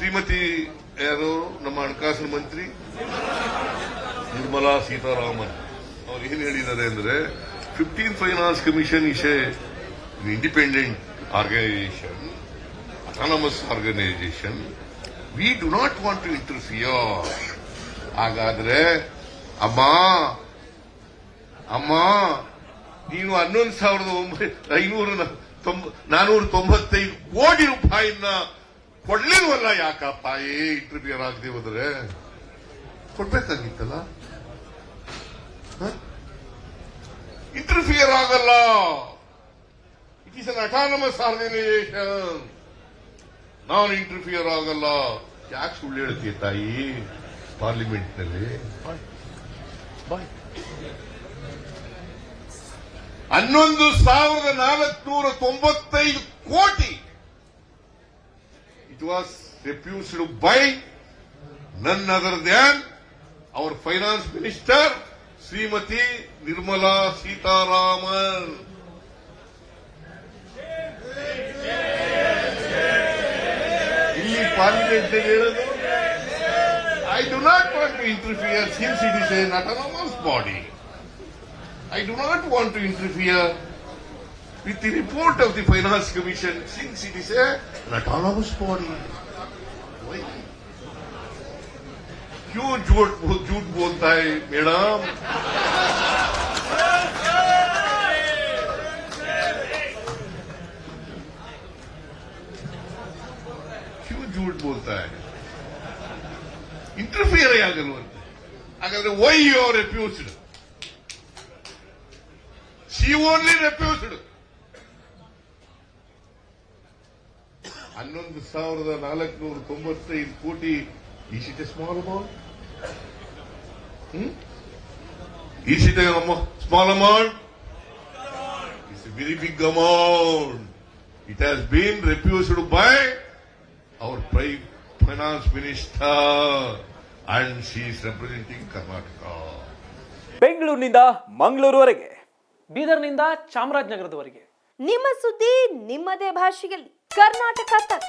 ಶ್ರೀಮತಿ ಯಾರು? ನಮ್ಮ ಹಣಕಾಸಿನ ಮಂತ್ರಿ ನಿರ್ಮಲಾ ಸೀತಾರಾಮನ್. ಅವ್ರು ಏನ್ ಹೇಳಿದ್ದಾರೆ ಅಂದ್ರೆ fifteen finance commission is a independent organisation autonomous organisation we do not want to interfere ಹಾಗಾದ್ರೆ, ಅಮ್ಮ ಅಮ್ಮ ನೀನು ಹನ್ನೊಂದು ಸಾವಿರದ ಒಂಬೈ ಐನೂರ ನಾನೂರ ತೊಂಬತ್ತೈದು ಕೋಟಿ ರೂಪಾಯಿನ ಕೊಡ್ಲಿಲ್ವಲ್ಲ ಯಾಕಪ್ಪ? ಏ ಇಂಟರ್ಫಿಯರ್ ಆಗದೆ ಹೋದ್ರೆ? ಕೊಡ್ಬೇಕಾಗಿತ್ತಲ್ಲ? ಇಂಟರ್ಫಿಯರ್ ಆಗಲ್ಲ it is an autonomous organisation ನಾನು ಇಂಟರ್ಫಿಯರ್ ಆಗಲ್ಲ ಯಾಕೆ ಸುಳ್ಳು ಹೇಳ್ತೀಯ ತಾಯಿ? ಪಾರ್ಲಿಮೆಂಟ್ನಲ್ಲಿ ಹನ್ನೊಂದು ಸಾವಿರದ ನಾಲ್ಕುನೂರ ತೊಂಬತ್ತೈದು ಕೋಟಿ it was refused by none other than our finance minister Shrimati Nirmala Sitharaman ಇಲ್ಲಿ ಪಾರ್ಲಿಮೆಂಟ್ ಹೇಳೋದು I do not want to interfere since it is an autonomous body I do not want to interfere with the report of the Finance Commission since it is a, an autonomous body. Why? क्यों झूठ झूठ बोलता है madam क्यों झूठ बोलता है interfere ಆಗಲ್ವಂತೆ ಹಾಗಾದ್ರೆ why you are refused she only refused ಹನ್ನೊಂದು ಸಾವಿರದ ನಾಲ್ಕುನೂರ ತೊಂಬತ್ತೈದು ಕೋಟಿ. ಈ ಸಿಟ್ ಸ್ಮಾಲ್ ಅಮೌಂಟ್ ಈ is it small amount it's a very big amount it has been refused by our fry finance minister and she is representing Karnataka ಬೆಂಗಳೂರಿನಿಂದ ಮಂಗಳೂರುವರೆಗೆ ಬೀದರ್ನಿಂದ ಚಾಮರಾಜನಗರದವರೆಗೆ. ನಿಮ್ಮ ಸುದ್ದಿ ನಿಮ್ಮದೇ ಭಾಷೆಯಲ್ಲಿ. ಕರ್ನಾಟಕ ತಕ್